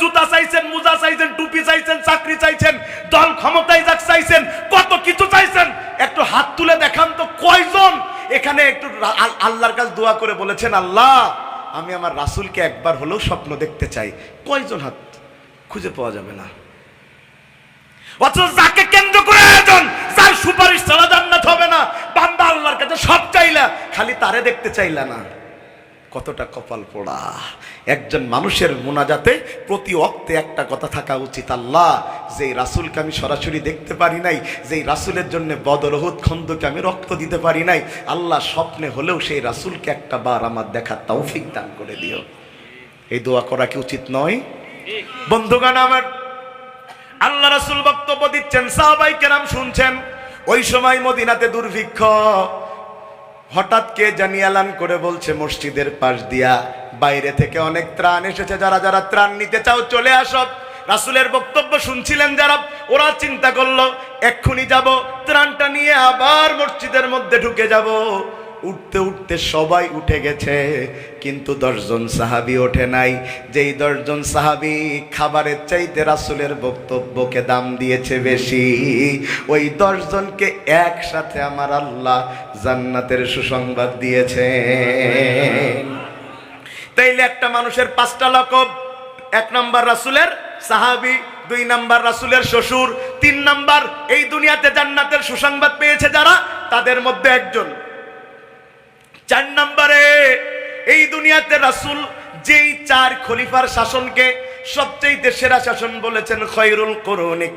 জুতা চাইছেন চাইছেন, টুপি চাইছেন, চাকরি চাইছেন চাইছেন, কত কিছু চাইছেন, একটু হাত তুলে দেখান তো কয়জন? এখানে একটু আল্লাহর দোয়া করে বলেছেন, আল্লাহ, আমি আমার রাসূলকে একবার হলেও স্বপ্ন দেখতে চাই। কয়জন হাত খুঁজে পাওয়া যাবে না। অথচ যাকে কেন্দ্র করে সুপারিশ ছাড়া জান্নাত হবে না। বান্দা আল্লাহর কাছে সব চাইলা, খালি তারে দেখতে চাইলা না। কতটা কপাল পোড়া। একজন মানুষের মোনাজাতে প্রতি অক্তে একটা কথা থাকা উচিত, আল্লাহ, যেই রাসূলকে আমি সরাসরি দেখতে পারি নাই, যেই রাসূলের জন্য বদরহুদ খন্দকে আমি রক্ত দিতে পারি নাই, আল্লাহ স্বপ্নে হলেও সেই রাসূলকে একটা বার আমার দেখার তৌফিক দান করে দিও। এই দোয়া করা কি উচিত নয়? বন্ধুগান আমার, আল্লাহ রাসূল বক্তব্য দিচ্ছেন, সাহাবাই কেরাম শুনছেন, ওই সময় মদিনাতে দুর্ভিক্ষ। হঠাৎ কে জানিয়ালান করে বলছে, মসজিদের পাশ দিয়া বাইরে থেকে অনেক ত্রাণ এসেছে। যারা যারা ত্রাণ নিতে চাও, চলে আসব রাসুলের বক্তব্য শুনছিলেন যারা, ওরা চিন্তা করল, এক্ষুনি যাব, ত্রাণটা নিয়ে আবার মসজিদের মধ্যে ঢুকে যাব। উঠতে উঠতে সবাই উঠে গেছে, কিন্তু দশজন সাহাবি ওঠে নাই। যেই দশজন সাহাবি খাবারের চাইতে রাসুলের বক্তব্যকে দাম দিয়েছে বেশি, ওই দশজনকে একসাথে আমার আল্লাহ জান্নাতের সুসংবাদ দিয়েছে। তাইলে একটা মানুষের পাঁচটা লকব, এক নম্বর রাসুলের সাহাবি, দুই নাম্বার রাসুলের শ্বশুর, তিন নাম্বার এই দুনিয়াতে জান্নাতের সুসংবাদ পেয়েছে যারা, তাদের মধ্যে একজন চার নম্বরে এই দুনিয়াতে রাসুল যেই চার খলিফার শাসনকে সবচেয়ে সেরা শাসন বলেছেন, খয়রুল করুনি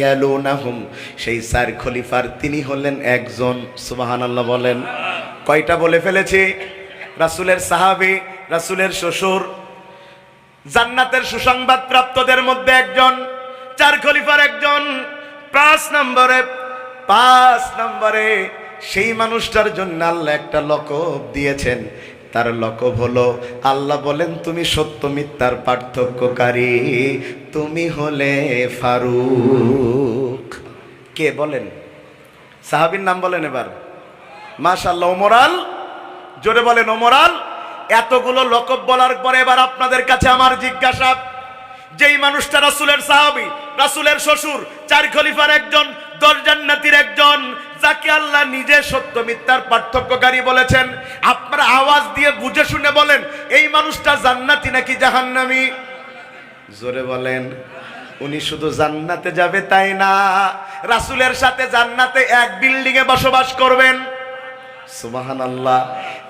ইয়ালুনাহুম। সেই চার খলিফার তিনি হলেন একজন, সুবহানাল্লাহ বলেন। কয়টা বলে ফেলেছি? রাসূলের সাহাবী, রাসূলের শ্বশুর, জান্নাতের সুসংবাদ প্রাপ্তদের মধ্যে একজন, চার খলিফার একজন, পাঁচ নম্বরে পাঁচ নম্বরে সেই মানুষটার জন্য আল্লাহ একটা লকব দিয়েছেন। তার লকব হলো, আল্লাহ বলেন, তুমি সত্য মিথ্যার পার্থক্যকারী। তুমি হলে ফারুক। কে বলেন? সাহাবীর নাম বলেন এবার। মাশাল্লাহ ওমরাল? জোরে বলেন, ওমরাল? এতগুলো লকব বলার পরে এবার আপনাদের কাছে আমার জিজ্ঞাসা। যেই মানুষটা রাসূলের সাহাবী, রাসূলের শ্বশুর, চার খলিফার একজন দশ জান্নাতীর একজন, যাকে আল্লাহ নিজে সত্য মিথ্যার পার্থক্যকারী বলেছেন। আপনারা আওয়াজ দিয়ে বুঝে শুনে বলেন, এই মানুষটা জান্নাতি নাকি জাহান্নামি? জোরে বলেন, উনি শুধু জান্নাতে যাবে তাই না? রাসুলের সাথে জান্নাতে এক বিল্ডিং এ বসবাস করবেন। সুবাহান আল্লাহ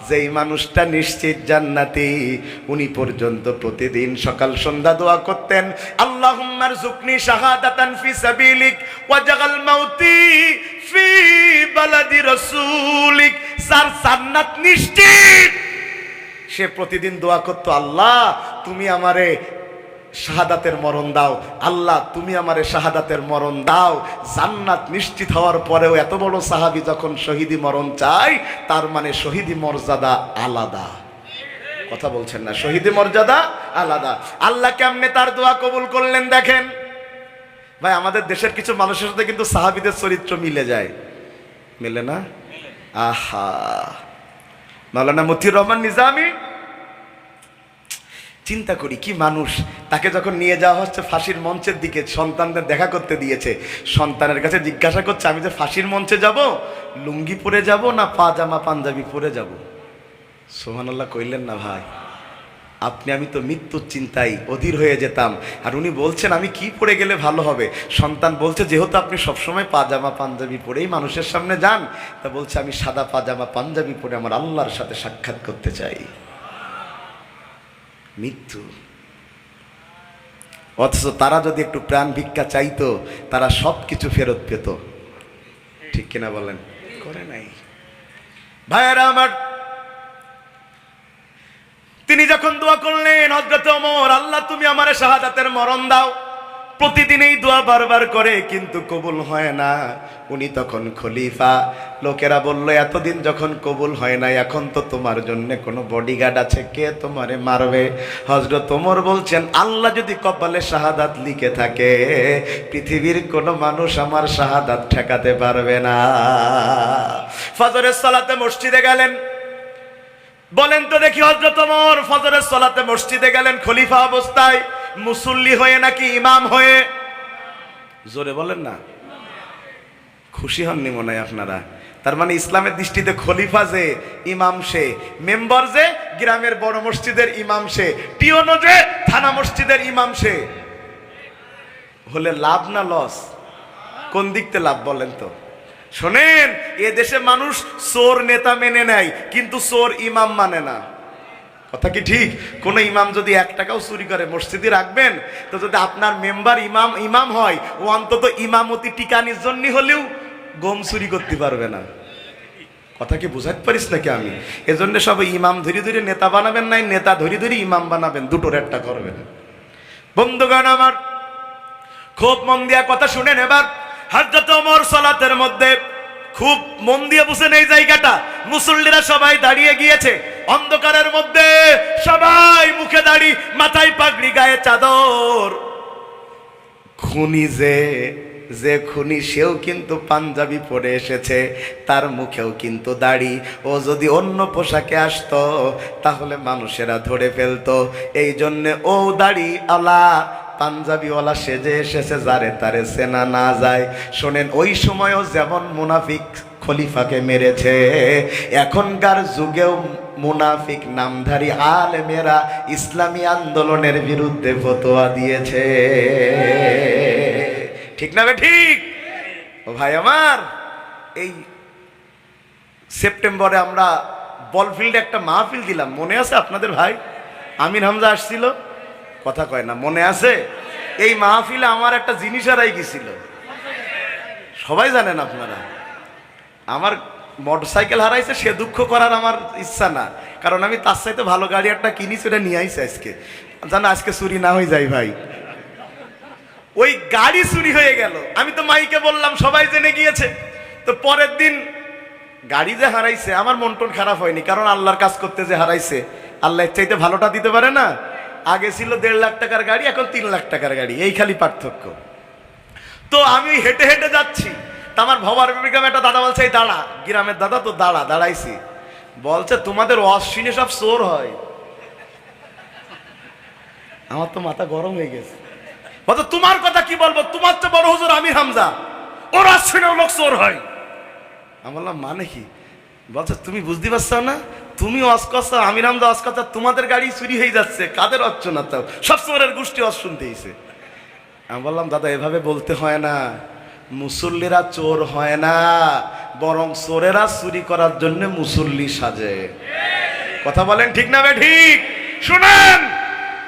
যেই মানুষটা নিশ্চিত জান্নাতি, উনি পর্যন্ত প্রতিদিন সকাল সন্ধ্যা দোয়া করতেন আল্লাহুম্মার জুকনি শাহাদাতান ফি সাবিলিক ওয়াজাগাল মাউতি ফি বালাদি রাসূলিক। সার জান্নাত নিশ্চিত! সে প্রতিদিন দোয়া করতো, আল্লাহ, তুমি আমারে শাহাদাতের মরণ দাও। আল্লাহ, তুমি আমারে শাহাদাতের মরণ দাও। জান্নাত নিশ্চিত হওয়ার পরেও এত বড় সাহাবি যখন শহীদি মরণ চাই তার মানে শহীদি মর্যাদা আলাদা। কথা বলছেন না, শহীদি মর্যাদা আলাদা। আল্লাহ কেমনে তার দোয়া কবুল করলেন দেখেন? ভাই, আমাদের দেশের কিছু মানুষের সাথে কিন্তু সাহাবিদের চরিত্র মিলে যায়। মিলে না? আহা। মাওলানা মতিউর রহমান নিজামী চিন্তা করি, কি মানুষ? তাকে যখন নিয়ে যাওয়া হচ্ছে ফাঁসির মঞ্চের দিকে, সন্তানদের দেখা করতে দিয়েছে। সন্তানের কাছে জিজ্ঞাসা করছে, আমি যে ফাঁসির মঞ্চে যাব? লুঙ্গি পরে যাব না পাজামা পাঞ্জাবি পরে যাব? সোহানাল্লাহ কইলেন না ভাই। আপনি, আমি তো মৃত্যুর চিন্তায় অধীর হয়ে যেতাম। আর উনি বলছেন, আমি কি পরে গেলে ভালো হবে? সন্তান বলছে, যেহেতু আপনি সবসময় পাজামা পাঞ্জাবি পরেই মানুষের সামনে যান, তা বলছে, আমি সাদা পাজামা পাঞ্জাবি পরে আমার আল্লাহর সাথে সাক্ষাৎ করতে চাই। মৃত্যু। অথচ তারা যদি একটু প্রাণ ভিক্ষা চাইতো, তারা সব কিছু ফেরত পেত। ঠিক কিনা বলেন? করে নাই। ভাইয়েরা আমার, তিনি যখন দোয়া করলেন হজরত অমর আল্লাহ তুমি আমার শাহাদাতের মরণ দাও। প্রতিদিন এই দোয়া বারবার করে, কিন্তু কবুল হয় না। উনি তখন খলিফা। লোকেরা বলল, এতদিন যখন কবুল হয় না এখন তো তোমার জন্য কোনো বডিগার্ড আছে। কে তোমারে মারবে? হজরত ওমর বলছেন, আল্লাহ যদি কপালে শাহাদাত লিখে থাকে, পৃথিবীর কোনো মানুষ আমার শাহাদাত ঠেকাতে পারবে না। ফজরের সালাতে মসজিদে গেলেন। বলেন তো দেখি হজরত ওমর, ফজরের সলাতে মসজিদে গেলেন খলিফা অবস্থায়। মুসল্লি হয়ে নাকি ইমাম হয়ে? জোরে বলেন না। খুশি হননি মনে হয় আপনারা। তার মানে ইসলামের দৃষ্টিতে খলিফা যে ইমাম সে, মেম্বার যে, গ্রামের বড় মসজিদের ইমাম সে টিওনো যে, থানা মসজিদের ইমাম সে। হলে লাভ না লস? কোন দিকতে লাভ বলেন তো? শোনেন, এ দেশে মানুষ চোর নেতা মেনে নেয়, কিন্তু চোর ইমাম মানে না। কথা কি ঠিক? কোন ইমাম যদি এক টাকাও চুরি করে, মসজিদে রাখবেন, তো যদি আপনার মেম্বার ইমাম ইমাম হয়, ও অন্তত ইমামতি টিকানির জন্য হলেও গম চুরি করতে পারবে না। কথা কি বুঝাতে পারিস নাকি আমি? এজন্য সব ইমাম ধরে ধরে নেতা বানাবেন নাই, নেতা ধরে ধরে ইমাম বানাবেন, দুটোর একটা করবেন। বন্ধুগণ আমার, খুব মন দিয়া কথা শুনেন এবার। হজরত ওমর সালাতের মধ্যে খুব মন দিয়ে বুঝেন এই জায়গাটা। মুসল্লিরা সবাই দাঁড়িয়ে গিয়েছে। অন্ধকারের মধ্যে সবাই মুখে দাড়ি, মাথায় পাগড়ি, গায়ে চাদর। খুনি যে যে খুনি, সেও কিন্তু পাঞ্জাবি পরে এসেছে, তার মুখেও কিন্তু দাড়ি। ও যদি অন্য পোশাকে আসতো, তাহলে মানুষেরা ধরে ফেলতো। এই জন্যে ও দাড়ি আলা পাঞ্জাবিওয়ালা সেজে এসেছে, যারে তারে সেনা না যায়। শোনেন, ওই সময়ও যেমন মুনাফিক খলিফাকে মেরেছে। এখনকার যুগেও মুনাফিক নামধারী আলেমেরা ইসলামী আন্দোলনের বিরুদ্ধে ফতোয়া দিয়েছে। ঠিক না ঠিক? ও ভাই আমার, এই সেপ্টেম্বরে আমরা বলফিল্ডে একটা মাহফিল দিলাম। মনে আছে আপনাদের ভাই? আমির হামজা আসছিল? কথা কয় না, মনে আছে? এই মাহফিলে আমার একটা জিনিস হারাই গেছিল। সবাই জানেন আপনারা। আমার মোটরসাইকেল হারাইছে, সে দুঃখ করার আমার ইচ্ছা না। কারণ আমি তার সাথে ভালো গাড়ি একটা কিনি সেটা নিয়ে আইছি আজকে। জানো, আজকে চুরি না হয়ে যায় ভাই। ওই গাড়ি চুরি হয়ে গেল। আমি তো মাইকে বললাম, সবাই জেনে গিয়েছে। তো পরের দিন গাড়ি যে হারাইছে, আমার মন টন খারাপ হয়নি। কারণ আল্লাহর কাজ করতে যে হারাইছে, আল্লাহ চাইতে ভালোটা দিতে পারে না। আগে ছিল দেড় লাখ টাকার গাড়ি, এখন তিন লাখ টাকার গাড়ি। এই খালি পার্থক্য। তো আমি হেঁটে হেঁটে যাচ্ছি। তা আমার ভবার বেগম একটা দাদা বলছে, এই দাঁড়া, গ্রামের দাদা তো দাঁড়া, দাঁড়াইছি। বলছে, তোমাদের অশ্বিনে সব চোর হয়। আমার তো মাথা গরম হয়ে গেছে। বলতো তোমার কথা কি বলব? তোমার তো বড় হুজুর আমি হামজা। ওর অশ্বিনেও লোক চোর হয়। আমি বললাম মানে কি? বলছে, তুমি বুঝতে পারছ না? তুমি অস্কচ আমি হামজা অস্কচ তোমাদের গাড়ি চুরি হয়ে যাচ্ছে, কাদের অর্চনা তাও সব চোরের গোষ্ঠী অস শুনতেইছে আমি বললাম, দাদা, এভাবে বলতে হয় না। মুসল্লিরা চোর হয় না, বরং চোরেরা চুরি করার জন্য মুসল্লি সাজে। কথা বলেন ঠিক না ঠিক শুনেন,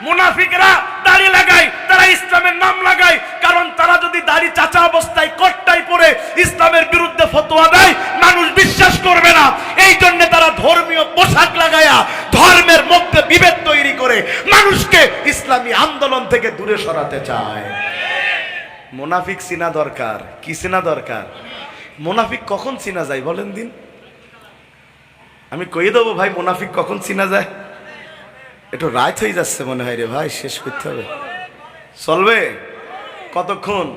মুনাফিকরা দাড়ি লাগায়, তারা ইসলামের নাম লাগায়, কারণ তারা যদি দাড়ি চাচা অবস্থায় কট্টাই পরে ইসলামের বিরুদ্ধে ফতোয়া দেয়, মানুষ বিশ্বাস করবে না। এই জন্য তারা ধর্মীয় পোশাক লাগায়া, ধর্মের মধ্যে বিভেদ তৈরি করে, মানুষকে ইসলামী আন্দোলন থেকে দূরে সরাতে চায়। মোনাফিক চিনা দরকার। কি চিনা দরকার? মোনাফিক কখন চিনা যায় বলেন দিন। আমি কই দেবো ভাই, মোনাফিক কখন চিনা যায়? একটু রাত হয়ে যাচ্ছে মনে হয় রে ভাই, শেষ করতে হবে। চলবে? কতক্ষণ?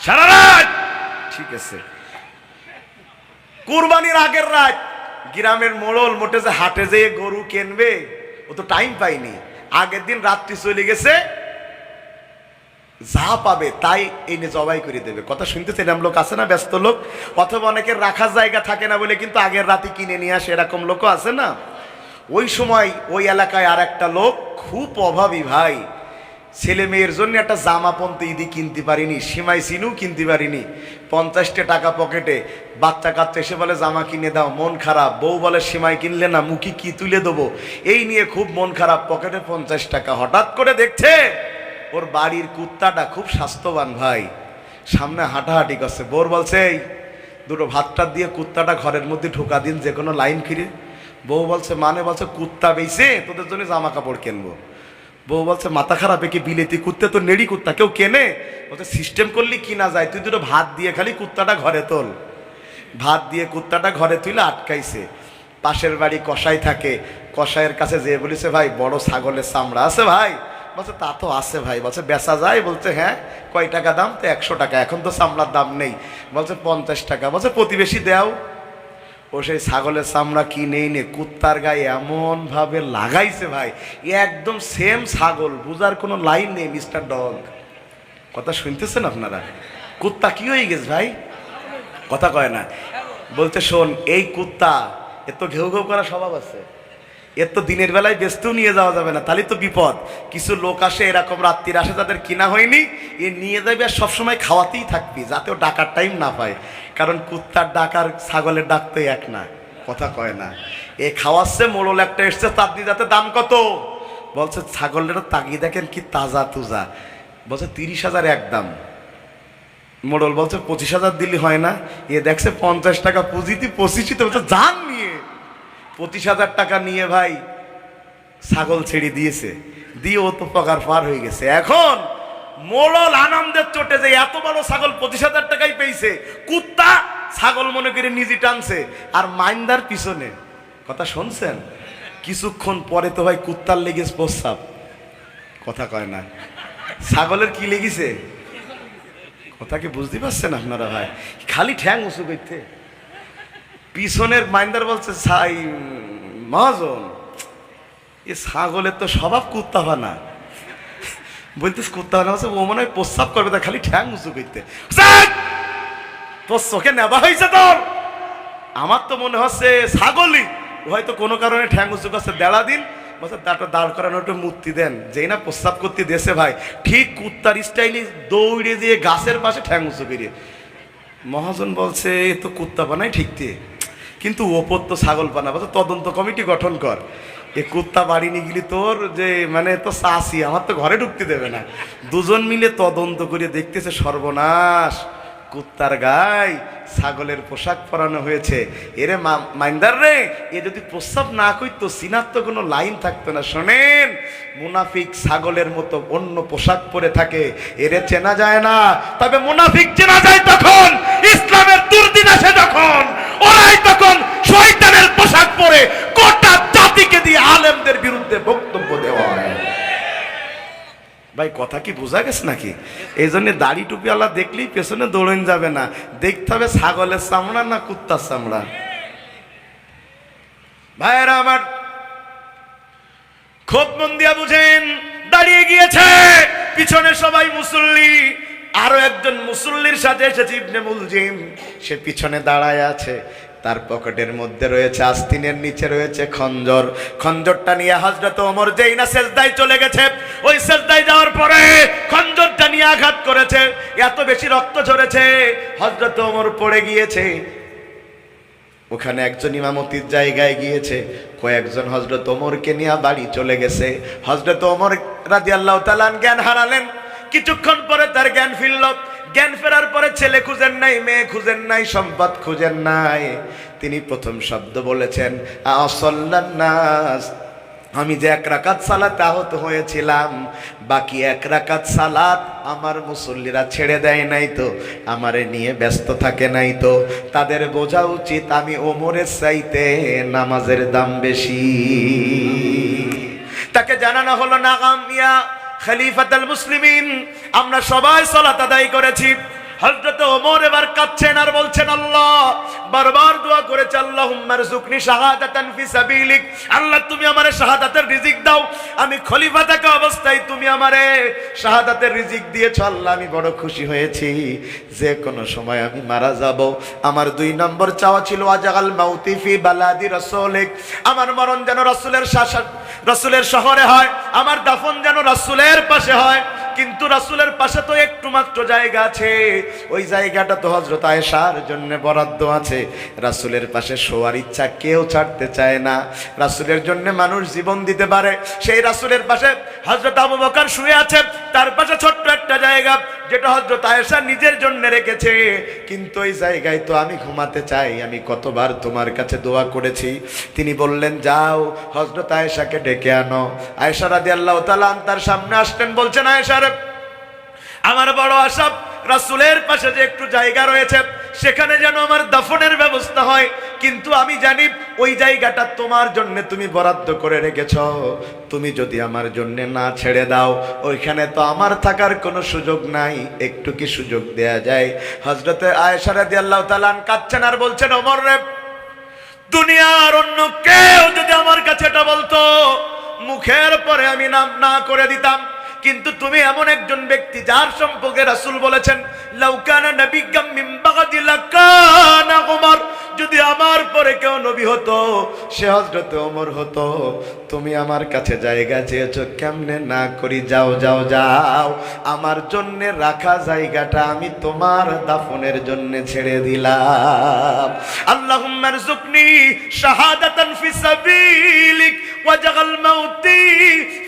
সারা রাত! ঠিক আছে। কুরবানির আগের রাত, গ্রামের মোড়ল মোটে যে হাটে যেয়ে গরু কিনবে, ও তো টাইম পাইনি আগের দিন রাত্রি চলে গেছে যা পাবে তাই এনে জবাই করে দেবে। কথা শুনতেছে এরকম লোক আছে না? ব্যস্ত লোক? অথবা অনেকের রাখার জায়গা থাকে না বলে কিন্তু আগের রাতে কিনে নিয়ে আসে এরকম লোকও আছে না? ওই সময় ওই এলাকায় আর একটা লোক খুব অভাবী ভাই। ছেলে মেয়ের জন্য একটা জামা পন্ত ইদি কিনতে পারিনি, সীমাই সিনু কিনতে পারিনি। পঞ্চাশটা টাকা পকেটে বাচ্চা কাচ্চা এসে বলে, জামা কিনে দাও, মন খারাপ। বউ বলে, সীমাই কিনলে না, মুখি কি তুলে দেবো? এই নিয়ে খুব মন খারাপ, পকেটে পঞ্চাশ টাকা হঠাৎ করে দেখছে ওর বাড়ির কুত্তাটা খুব স্বাস্থ্যবান ভাই। সামনে হাঁটাহাঁটি করছে। বোর বলছে, এই, দুটো ভাতটা দিয়ে কুত্তাটা ঘরের মধ্যে ঢোকা দিন, যে কোনো লাইন ফিরে। বউ বলছে মানে বলছে কুত্তা বেইছে? তোদের জন্য জামা কাপড় কিনবো। বউ বলছে, মাথা খারাপ কি বিলেতি কুত্তে? তো নেড়ি কুত্তা, কেউ কেনে? বলছে, সিস্টেম করলি কিনা যায়? তুই দুটো ভাত দিয়ে খালি কুত্তাটা ঘরে তোল। ভাত দিয়ে কুত্তাটা ঘরে তুলে আটকাইছে। পাশের বাড়ি কষাই থাকে। কষাইয়ের কাছে যেয়ে বলেছে, ভাই, বড় ছাগলের চামড়া আছে ভাই। বলছে, তা তো আছে ভাই। বলছে, বেচা যায়? বলছে হ্যাঁ কয় টাকা দাম? তো একশো টাকা। এখন তো চামড়ার দাম নেই। বলছে, পঞ্চাশ টাকা। বলছে, প্রতিবেশী দেও। ও সেই ছাগলের চামড়া কি নেই নে কুত্তার গায়ে এমন ভাবে লাগাইছে ভাই। একদম সেম ছাগল, বুঝার কোনো লাইন নেই মিস্টার ডগ কথা শুনতেছেন আপনারা? কুত্তা কি হয়ে গেছে ভাই? কথা কয় না। বলতে শোন, এই কুত্তা, এর তো ঘেউ ঘেউ করা স্বভাব আছে। এর তো দিনের বেলায় ব্যস্তও নিয়ে যাওয়া যাবে না, তাহলে তো বিপদ। কিছু লোক আসে, এরকম রাত্রির আসে, যাদের কিনা হয়নি, এ নিয়ে যাবে আর সবসময় খাওয়াতেই থাকবি, যাতে ও ডাকার টাইম না পায়। কারণ কুত্তার ডাক আর ছাগলের ডাক তো এক না, কথা কয় না। এ খাওয়াচ্ছে, মোড়ল একটা এসছে তার যাতে দাম কত? বলছে, ছাগলের তাকিয়ে দেখেন কি তাজা তুজা। বলছে, তিরিশ হাজার এক দাম। মোড়ল বলছে, পঁচিশ হাজার দিলি হয় না, এ দেখছে পঞ্চাশ টাকা পুঁজিতে পঁচিশই তো বলছে যান নিয়ে। পঁচিশ হাজার টাকা নিয়ে ভাই ছাগল ছেড়ে দিয়েছে। দিয়ে ও তো পকার পার হয়ে গেছে। এখন মোড়ল আনন্দের চোটে যে এত বড় ছাগল পঁচিশ হাজার টাকাই পেয়েছে, কুত্তা ছাগল মনে করে নিজে টানছে, আর মাইন্দার পিছনে। কথা শুনছেন? কিছুক্ষণ পরে তো ভাই কুত্তার লেগেছে প্রস্তাব কথা কয় না। ছাগলের কি লেগেছে? কথা কি বুঝতে পারছেন আপনারা ভাই? খালি ঠ্যাং উঁচু করতে। পিছনের মাইন্দার বলছে, সাই, মহাজন, এ ছাগলের তো স্বভাব কুত্তা না। বলতেস কুত্তা না ও মনে হয় প্রস্তাব করবে, তা খালি ঠ্যাং উঁচু করতে। তোর চোখে নেবা হয়েছে তোর। আমার তো মনে হচ্ছে ছাগলই হয়তো কোনো কারণে ঠ্যাং উঁচু করছে। দেড়া দিন, বলছে দাঁড়টা দাঁড় করানো একটু মূর্তি দেন। যেই না প্রস্তাব করতে দেশে ভাই, ঠিক কুত্তার স্টাইলে দৌড়ে দিয়ে গাছের পাশে ঠ্যাং উঁচু করিয়ে মহাজন বলছে, এ তো কুত্তা বানাই ঠিক দিয়ে কিন্তু ওপর তো ছাগল পানা, বলছে তদন্ত কমিটি গঠন কর। এ কুত্তা বাড়ি নিয়ে গেলি তোর যে মানে তো চাষি আমার তো ঘরে ঢুকতে দেবে না। দুজন মিলে তদন্ত করে দেখতেছে সর্বনাশ, কুত্তার গায়ে ছাগলের পোশাক পরানো হয়েছে। এরে মাইন্দার রে, এ যদি প্রস্তাব না করতো, সিনার তো কোনো লাইন থাকতো না, শোনেন। মুনাফিক ছাগলের মতো অন্য পোশাক পরে থাকে, এরে চেনা যায় না। তবে মুনাফিক চেনা যায় তখন, ইসলামের দুর্দিন আসে যখন। ওরাই তখন শয়তানের পোশাক পরে গোটা জাতিকে দিয়ে আলেমদের বিরুদ্ধে বক্তব্য দেওয়া হয়। ভাই, কথা কি বোঝা গেছে নাকি? এই জন্য দাড়ি টুপি আল্লাহ দেখলেই পেছনে দৌড়ন যাবে না। দেখতে হবে ছাগলের চামড়া না কুত্তার চামড়া। ভাইয়েরা আমার খুব মন দিয়া বুঝেন, দাঁড়িয়ে গিয়েছে। পিছনে সবাই মুসল্লি। আরও একজন মুসল্লির সাথে এসেছে ইবনে মুলজিম। সে পিছনে দাঁড়ায় আছে, তার পকেটের মধ্যে রয়েছে আস্তিনের, নিচে রয়েছে খঞ্জর। খঞ্জরটা নিয়ে হজরত ওমর যেই না সেজদায় চলে গেছে, ওই সেজদায় যাওয়ার পরে খঞ্জরটা নিয়ে আঘাত করেছে, এত বেশি রক্ত ঝরেছে হজরত ওমর পড়ে গিয়েছে। ওখানে একজন ইমামতির জায়গায় গিয়েছে, কয়েকজন হজরত ওমরকে নিয়ে বাড়ি চলে গেছে। হজরত ওমর রাজি আল্লাহ তালান জ্ঞান হারালেন কিছুক্ষণ পরে তার জ্ঞান ফিরল। জ্ঞান ফেরার পরে ছেলে খুঁজেন নাই, মেয়ে খুঁজেন নাই, সম্পদ খুঁজেন নাই। তিনি প্রথম শব্দ বলেছেন আসল্লান্নাস আমি যে এক রাকাত সালাত আহত হয়েছিলাম, বাকি এক রাকাত সালাত আমার মুসল্লিরা ছেড়ে দেয় নাই তো, আমারে নিয়ে ব্যস্ত থাকে নাই তো। তাদের বোঝা উচিত আমি ওমরের চাইতে নামাজের দাম বেশি। তাকে জানানো হলো না ইয়া খলিফাতুল মুসলিমিন আমরা সবাই সালাত আদায় করেছি। হযরত ওমর এবার কাঁদছেন আর বলছেন, আল্লাহ, বারবার দোয়া করেছে, আল্লাহুম্মা রযুকনি শাহাদাতান ফি সাবিলিক। আল্লাহ, তুমি আমারে শাহাদাতের রিজিক দাও। আমি খলিফা থাকা অবস্থায় তুমি আমারে শাহাদাতের রিজিক দিয়েছ। আল্লাহ, আমি বড় খুশি হয়েছি। যে কোনো সময় আমি মারা যাব। আমার দুই নম্বর চাওয়া ছিল আজাগাল মাউতি ফি বালাদি রাসূলিক। আমার মরণ যেন রাসূলের শাসন রাসূলের শহরে হয়। আমার দাফন যেন রাসূলের পাশে হয়। কিন্তু রাসূলের পাশে তো একটু মাত্র জায়গা আছে। ওই জায়গাটা তো হজরত আয়েশার জন্য বরাদ্দ আছে। রাসূলের পাশে শোয়ার ইচ্ছা কেউ ছাড়তে চায় না। রাসূলের জন্য মানুষ জীবন দিতে পারে। সেই রাসূলের পাশে হজরত আবু বকর শুয়ে আছে। তার পাশে ছোট্ট একটা জায়গা যেটা হজরত আয়েশা নিজের জন্য রেখেছে। কিন্তু ওই জায়গায় তো আমি ঘুমাতে চাই। আমি কতবার তোমার কাছে দোয়া করেছি। তিনি বললেন, যাও হজরত আয়েশাকে ডেকে আনো। আয়েশা রাদিয়াল্লাহু তাআলা তার সামনে আসলেন বলছেন, আয়েশা আমার বড় আশা, রাসুলের পাশে যে একটু জায়গা রয়েছে, সেখানে যেন আমার দাফনের ব্যবস্থা হয়। কিন্তু আমি জানি ওই জায়গাটা তোমার জন্য তুমি বরাদ্দ করে রেখেছ। তুমি যদি আমার জন্য না ছেড়ে দাও, ওইখানে তো আমার থাকার কোনো সুযোগ নাই। একটু কি সুযোগ দেয়া যায়? হজরতে আয়েশা রাদিয়াল্লাহু তালান কাঁদছেন আর বলছেন, ওমর রে, দুনিয়ার অন্য কেউ যদি আমার কাছে এটা বলতো, মুখের পরে আমি নাম না করে দিতাম। কিন্তু তুমি এমন একজন ব্যক্তি যার সম্পর্কে রাসুল বলেছেন লাউকানা নাবিগাম মিম্বাগাদি বাগাদি লাকানা উমর। যদি আমার পরে কেউ নবী হতো, সে হজরত ওমর হতো। তুমি আমার কাছে জায়গা চেয়েছো, কেমনে না করি? যাও যাও যাও। আমার জন্য রাখা জায়গাটা আমি তোমার দাফনের জন্য ছেড়ে দিলাম। আল্লাহুম্মা রযুকনি শাহাদাতান ফি সাবিলিক মাউতি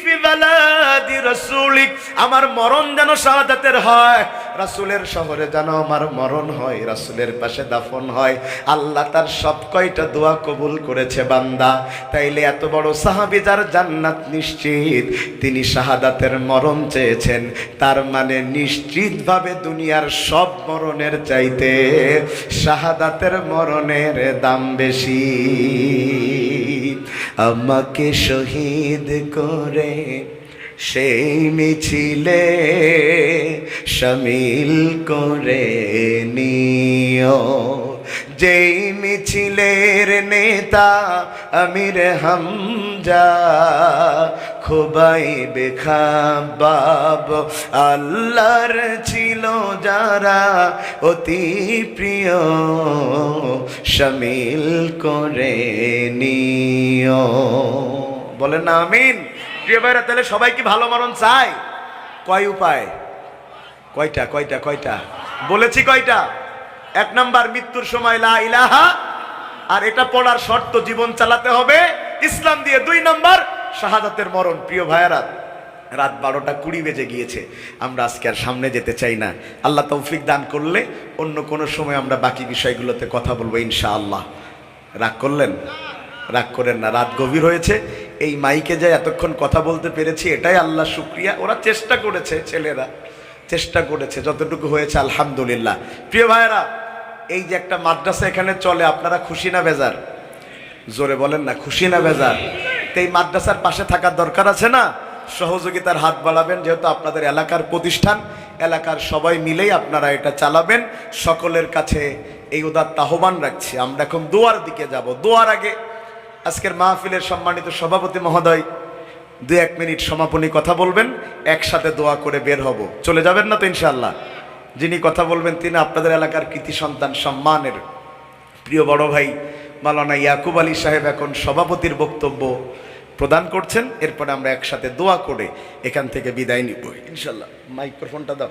ফি বালাদি রাসূলিক। আমার মরণ যেন শাহাদাতের হয়, রাসূলের শহরে যেন আমার মরণ হয়, রাসূলের পাশে দাফন হয়। আল্লাহ তার সব কয়টা দোয়া কবুল করেছে বান্দা। তাইলে এত বড় সাহাবী যার জান্নাত নিশ্চিত। তিনি শাহাদাতের মরণ চেয়েছেন। তার মানে নিশ্চিতভাবে দুনিয়ার সব মরণের চাইতে শাহাদাতের মরণের দাম বেশি। আমাকে শহীদ করে সেই মিছিলে সামিল করে নিও। যেই মিছিলের নেতা আমির হামজা, খোবাই বেখাবাব আল্লাহর ছিল যারা অতি প্রিয়, সামিল করে নিও বলেন না আমিন? প্রিয় ভাইরা, তাহলে সবাই কি ভালো মরণ চায়? কয় উপায়? কয়টা কয়টা কয়টা? বলেছি কয়টা? এক নাম্বার মৃত্যুর সময় লা ইলাহা, আর এটা পড়ার শর্ত জীবন চালাতে হবে। ইসলাম দিয়ে দুই নাম্বার, শাহাদাতের মরণ। প্রিয় ভাইয়ারা, রাত বারোটা কুড়ি বেজে গিয়েছে। আমরা আজকে আর সামনে যেতে চাই না। আল্লাহ তৌফিক দান করলে অন্য কোনো সময় আমরা বাকি বিষয়গুলোতে কথা বলব ইনশাআল্লাহ। রাগ করলেন? রাগ করেন না, রাত গভীর হয়েছে। এই মাইকে যে এতক্ষণ কথা বলতে পেরেছি, এটাই আল্লাহ শুক্রিয়া। ওরা চেষ্টা করেছে, ছেলেরা। চেষ্টা করেছে, যতটুকু হয়েছে, আলহামদুলিল্লাহ। প্রিয় ভাইয়েরা এই যে একটা মাদ্রাসা এখানে চলে, আপনারা খুশি না বেজার? জোরে বলেন না, খুশি না বেজার? তো এই মাদ্রাসার পাশে থাকার দরকার আছে না? সহযোগিতার হাত বাড়াবেন, যেহেতু আপনাদের এলাকার প্রতিষ্ঠান, এলাকার সবাই মিলেই আপনারা এটা চালাবেন। সকলের কাছে এই উদাত্ত আহ্বান রাখছি। আমরা এখন দোয়ার দিকে যাব। দোয়ার আগে আজকের মাহফিলের সম্মানিত সভাপতি মহোদয়, দু এক মিনিট সমাপনী কথা বলবেন, একসাথে দোয়া করে বের হব। চলে যাবেন না তো ইনশাল্লাহ যিনি কথা বলবেন তিনি আপনাদের এলাকার কৃতি সন্তান সম্মানের প্রিয় বড় ভাই মালানা ইয়াকুব আলী সাহেব এখন সভাপতির বক্তব্য প্রদান করছেন। এরপরে আমরা একসাথে দোয়া করে এখান থেকে বিদায় নিব। ইনশাল্লাহ মাইক্রোফোনটা দাও।